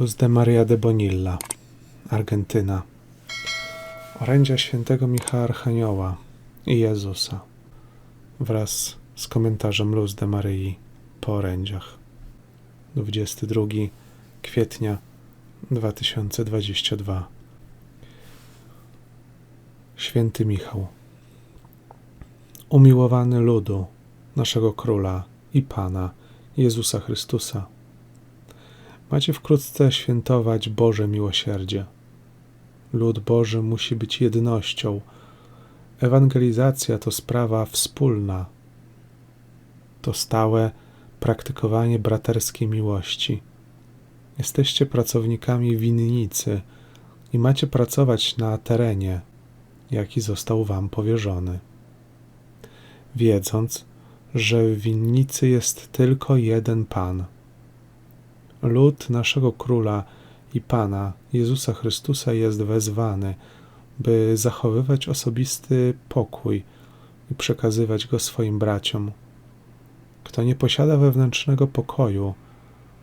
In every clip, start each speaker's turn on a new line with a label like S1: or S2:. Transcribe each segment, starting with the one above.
S1: Luz de Maria de Bonilla, Argentyna. Orędzia świętego Michała Archanioła i Jezusa wraz z komentarzem Luz de Maryi po orędziach. 22 kwietnia 2022 Święty Michał Umiłowany ludu naszego Króla i Pana Jezusa Chrystusa Macie wkrótce świętować Boże miłosierdzie. Lud Boży musi być jednością. Ewangelizacja to sprawa wspólna. To stałe praktykowanie braterskiej miłości. Jesteście pracownikami winnicy i macie pracować na terenie, jaki został wam powierzony. Wiedząc, że w winnicy jest tylko jeden Pan – lud naszego Króla i Pana Jezusa Chrystusa jest wezwany, by zachowywać osobisty pokój i przekazywać go swoim braciom. Kto nie posiada wewnętrznego pokoju,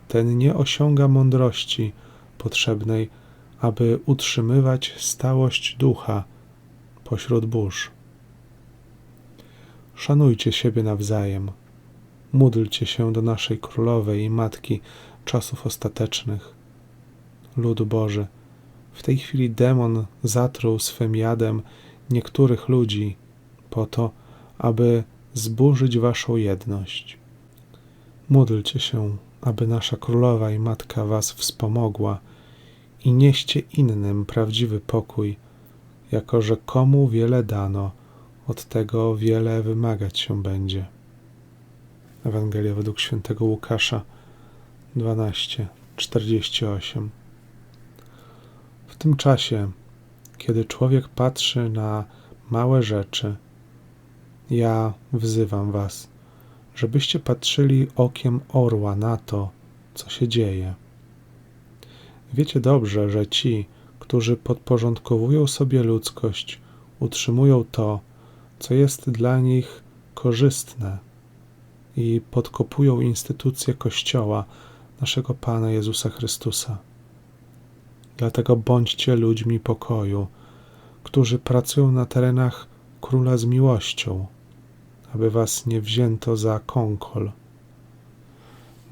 S1: ten nie osiąga mądrości potrzebnej, aby utrzymywać stałość ducha pośród burz. Szanujcie siebie nawzajem. Módlcie się do naszej królowej i matki czasów ostatecznych. Ludu Boży, w tej chwili demon zatruł swym jadem niektórych ludzi po to, aby zburzyć waszą jedność. Módlcie się, aby nasza królowa i matka was wspomogła i nieście innym prawdziwy pokój, jako że komu wiele dano, od tego wiele wymagać się będzie. Ewangelia według świętego Łukasza 12:48. W tym czasie, kiedy człowiek patrzy na małe rzeczy, ja wzywam Was, żebyście patrzyli okiem orła na to, co się dzieje. Wiecie dobrze, że ci, którzy podporządkowują sobie ludzkość, utrzymują to, co jest dla nich korzystne i podkopują instytucje Kościoła, naszego Pana Jezusa Chrystusa. Dlatego bądźcie ludźmi pokoju, którzy pracują na terenach Króla z miłością, aby was nie wzięto za kąkol.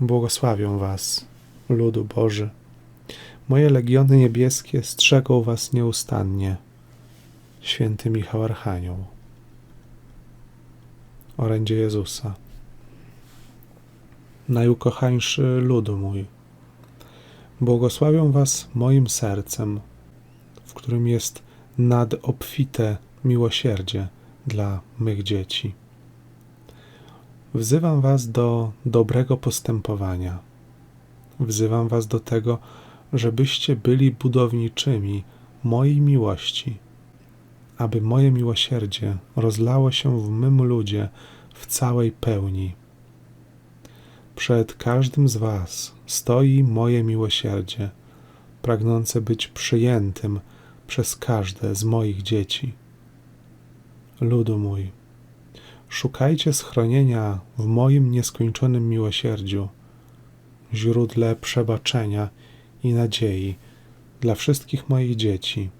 S1: Błogosławią was, ludu Boży. Moje legiony niebieskie strzegą was nieustannie. Święty Michał Archanioł. Orędzie Jezusa najukochańszy ludu mój. Błogosławią Was moim sercem, w którym jest nadobfite miłosierdzie dla mych dzieci. Wzywam Was do dobrego postępowania. Wzywam Was do tego, żebyście byli budowniczymi mojej miłości, aby moje miłosierdzie rozlało się w mym ludzie w całej pełni przed każdym z Was stoi moje miłosierdzie, pragnące być przyjętym przez każde z moich dzieci. Ludu mój, szukajcie schronienia w moim nieskończonym miłosierdziu, źródle przebaczenia i nadziei dla wszystkich moich dzieci,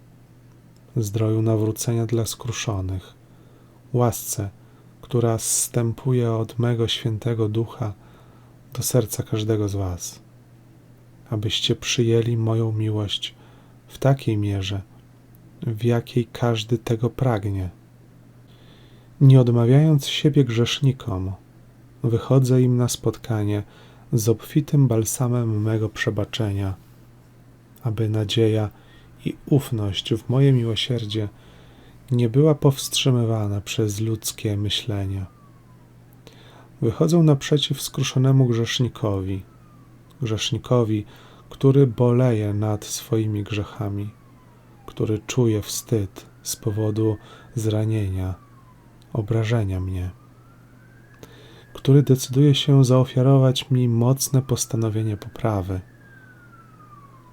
S1: zdroju nawrócenia dla skruszonych, łasce, która zstępuje od mego świętego ducha do serca każdego z Was, abyście przyjęli moją miłość w takiej mierze, w jakiej każdy tego pragnie. Nie odmawiając siebie grzesznikom, wychodzę im na spotkanie z obfitym balsamem mego przebaczenia, aby nadzieja i ufność w moje miłosierdzie nie była powstrzymywana przez ludzkie myślenia wychodzą naprzeciw skruszonemu grzesznikowi, grzesznikowi, który boleje nad swoimi grzechami, który czuje wstyd z powodu zranienia, obrażenia mnie, który decyduje się zaofiarować mi mocne postanowienie poprawy.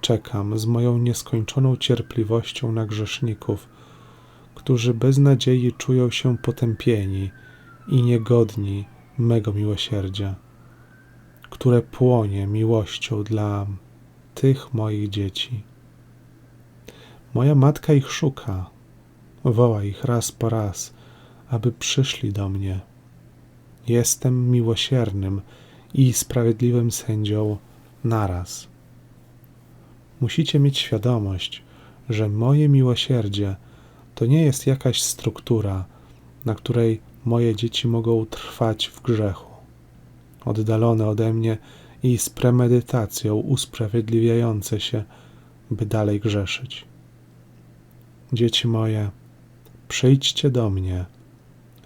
S1: Czekam z moją nieskończoną cierpliwością na grzeszników, którzy bez nadziei czują się potępieni i niegodni mego miłosierdzia, które płonie miłością dla tych moich dzieci. Moja matka ich szuka, woła ich raz po raz, aby przyszli do mnie. Jestem miłosiernym i sprawiedliwym sędzią naraz. Musicie mieć świadomość, że moje miłosierdzie to nie jest jakaś struktura, na której moje dzieci mogą trwać w grzechu, oddalone ode mnie i z premedytacją usprawiedliwiające się, by dalej grzeszyć. Dzieci moje, przyjdźcie do mnie.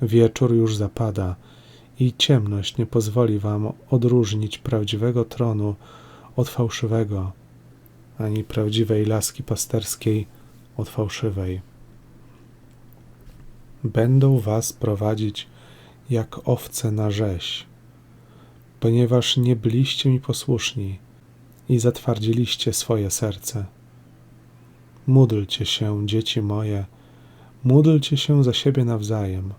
S1: Wieczór już zapada i ciemność nie pozwoli wam odróżnić prawdziwego tronu od fałszywego, ani prawdziwej laski pasterskiej od fałszywej. Będą was prowadzić jak owce na rzeź, ponieważ nie byliście mi posłuszni i zatwardziliście swoje serce. Módlcie się, dzieci moje, módlcie się za siebie nawzajem,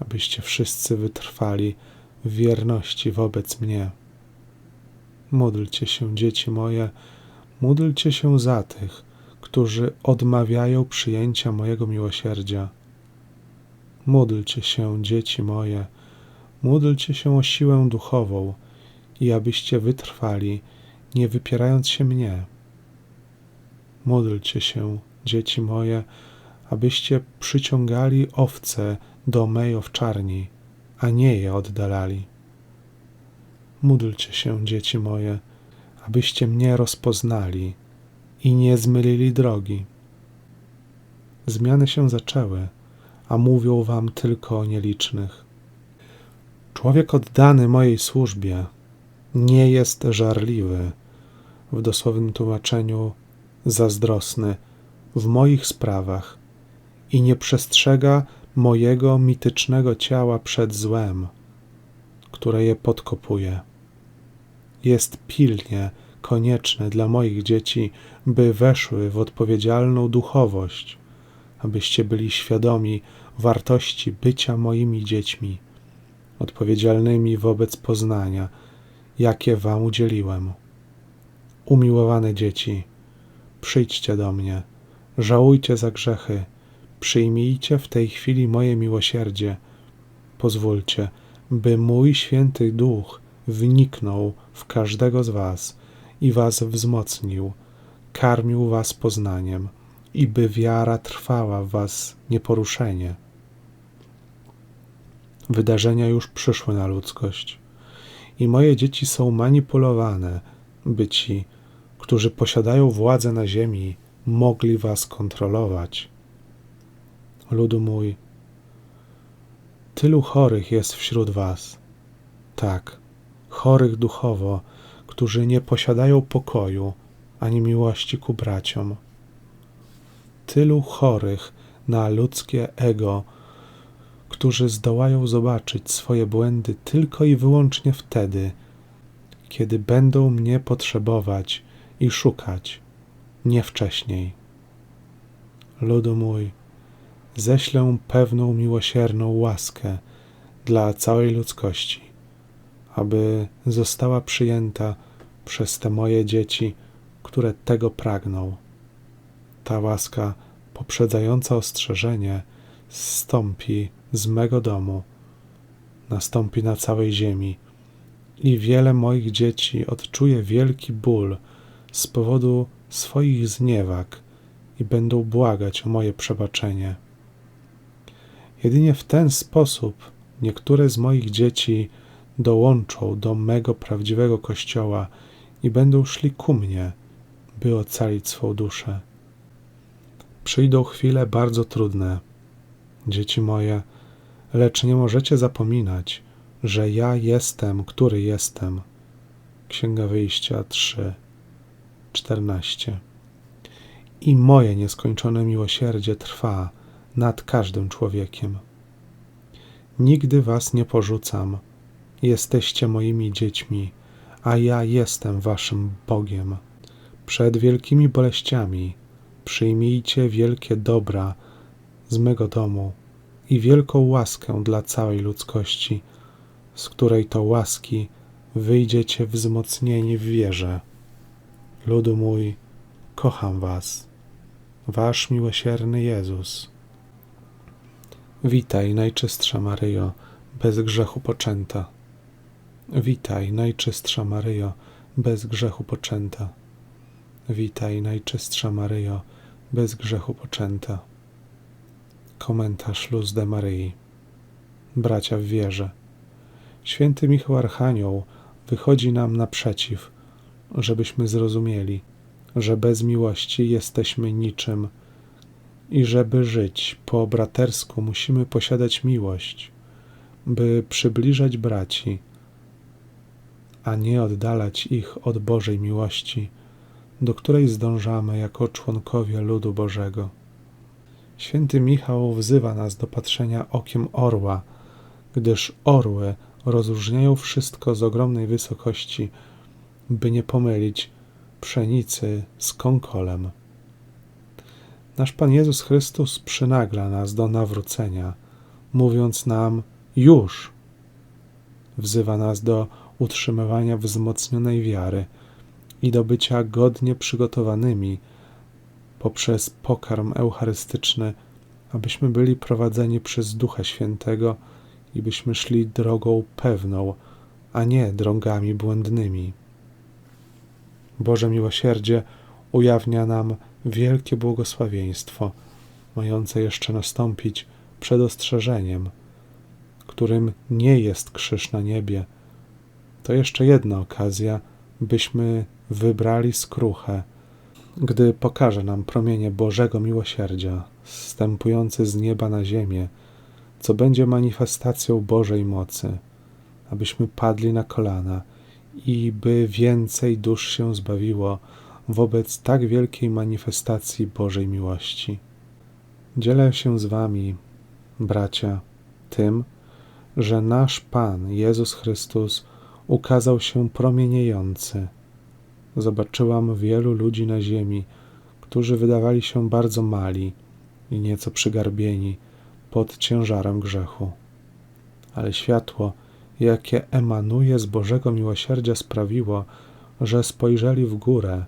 S1: abyście wszyscy wytrwali w wierności wobec mnie. Módlcie się, dzieci moje, módlcie się za tych, którzy odmawiają przyjęcia mojego miłosierdzia. Módlcie się, dzieci moje, módlcie się o siłę duchową i abyście wytrwali, nie wypierając się mnie. Módlcie się, dzieci moje, abyście przyciągali owce do mej owczarni, a nie je oddalali. Módlcie się, dzieci moje, abyście mnie rozpoznali i nie zmylili drogi. Zmiany się zaczęły, a mówią wam tylko o nielicznych. Człowiek oddany mojej służbie nie jest żarliwy, w dosłownym tłumaczeniu zazdrosny w moich sprawach i nie przestrzega mojego mitycznego ciała przed złem, które je podkopuje. Jest pilnie konieczne dla moich dzieci, by weszły w odpowiedzialną duchowość, abyście byli świadomi wartości bycia moimi dziećmi, odpowiedzialnymi wobec poznania, jakie Wam udzieliłem. Umiłowane dzieci, przyjdźcie do mnie, żałujcie za grzechy, przyjmijcie w tej chwili moje miłosierdzie. Pozwólcie, by mój święty duch wniknął w każdego z Was i Was wzmocnił, karmił Was poznaniem i by wiara trwała w Was nieporuszenie. Wydarzenia już przyszły na ludzkość i moje dzieci są manipulowane, by ci, którzy posiadają władzę na ziemi, mogli Was kontrolować. Ludu mój, tylu chorych jest wśród Was. Tak, chorych duchowo, którzy nie posiadają pokoju ani miłości ku braciom. Tylu chorych na ludzkie ego, którzy zdołają zobaczyć swoje błędy tylko i wyłącznie wtedy, kiedy będą mnie potrzebować i szukać, nie wcześniej. Ludu mój, ześlę pewną miłosierną łaskę dla całej ludzkości, aby została przyjęta przez te moje dzieci, które tego pragną. Ta łaska poprzedzająca ostrzeżenie zstąpi z mego domu, nastąpi na całej ziemi i wiele moich dzieci odczuje wielki ból z powodu swoich zniewag i będą błagać o moje przebaczenie. Jedynie w ten sposób niektóre z moich dzieci dołączą do mego prawdziwego Kościoła i będą szli ku mnie, by ocalić swą duszę. Przyjdą chwile bardzo trudne, dzieci moje, lecz nie możecie zapominać, że ja jestem, który jestem. Księga Wyjścia 3, 14. I moje nieskończone miłosierdzie trwa nad każdym człowiekiem. Nigdy was nie porzucam. Jesteście moimi dziećmi, a ja jestem waszym Bogiem. Przed wielkimi boleściami przyjmijcie wielkie dobra z mego domu i wielką łaskę dla całej ludzkości, z której to łaski wyjdziecie wzmocnieni w wierze. ludu mój, kocham Was, Wasz miłosierny Jezus. Witaj, Najczystsza Maryjo, bez grzechu poczęta. Witaj, Najczystsza Maryjo, bez grzechu poczęta. Witaj, Najczystsza Maryjo, bez grzechu poczęta. Komentarz Luz de Maryi. Bracia w wierze. Święty Michał Archanioł wychodzi nam naprzeciw, żebyśmy zrozumieli, że bez miłości jesteśmy niczym i żeby żyć po bratersku musimy posiadać miłość, by przybliżać braci, a nie oddalać ich od Bożej miłości, do której zdążamy jako członkowie ludu Bożego. Święty Michał wzywa nas do patrzenia okiem orła, gdyż orły rozróżniają wszystko z ogromnej wysokości, by nie pomylić pszenicy z konkolem. Nasz Pan Jezus Chrystus przynagla nas do nawrócenia, mówiąc nam już. Wzywa nas do utrzymywania wzmocnionej wiary i do bycia godnie przygotowanymi poprzez pokarm eucharystyczny, abyśmy byli prowadzeni przez Ducha Świętego i byśmy szli drogą pewną, a nie drogami błędnymi. Boże miłosierdzie ujawnia nam wielkie błogosławieństwo, mające jeszcze nastąpić przed ostrzeżeniem, którym nie jest krzyż na niebie. To jeszcze jedna okazja, byśmy wybrali skruchę, gdy pokaże nam promienie Bożego miłosierdzia, zstępujące z nieba na ziemię, co będzie manifestacją Bożej mocy, abyśmy padli na kolana i by więcej dusz się zbawiło wobec tak wielkiej manifestacji Bożej miłości. Dzielę się z Wami, bracia, tym, że nasz Pan Jezus Chrystus ukazał się promieniejący. Zobaczyłam wielu ludzi na ziemi, którzy wydawali się bardzo mali i nieco przygarbieni pod ciężarem grzechu. Ale światło, jakie emanuje z Bożego miłosierdzia, sprawiło, że spojrzeli w górę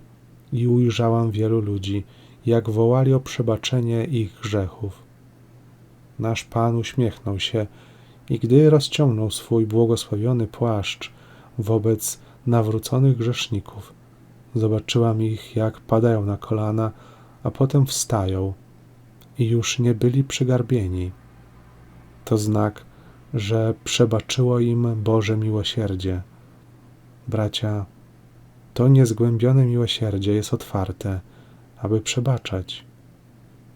S1: i ujrzałam wielu ludzi, jak wołali o przebaczenie ich grzechów. Nasz Pan uśmiechnął się i gdy rozciągnął swój błogosławiony płaszcz wobec nawróconych grzeszników, zobaczyłam ich, jak padają na kolana, a potem wstają i już nie byli przygarbieni. To znak, że przebaczyło im Boże miłosierdzie. Bracia, to niezgłębione miłosierdzie jest otwarte, aby przebaczać.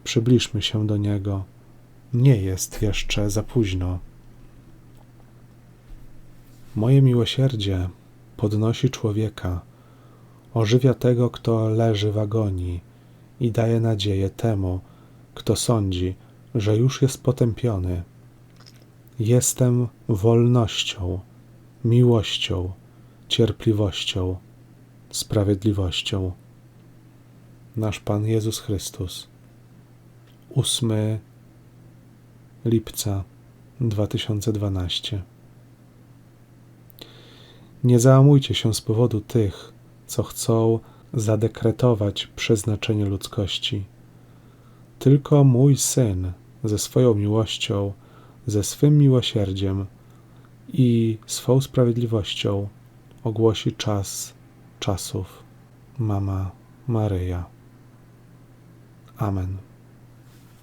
S1: Przybliżmy się do Niego. Nie jest jeszcze za późno. Moje miłosierdzie podnosi człowieka, ożywia tego, kto leży w agonii i daje nadzieję temu, kto sądzi, że już jest potępiony. Jestem wolnością, miłością, cierpliwością, sprawiedliwością. Nasz Pan Jezus Chrystus. 8 lipca 2012. Nie załamujcie się z powodu tych, co chcą zadekretować przeznaczenie ludzkości. Tylko mój syn ze swoją miłością, ze swym miłosierdziem i swą sprawiedliwością ogłosi czas czasów. Mama Maryja. Amen.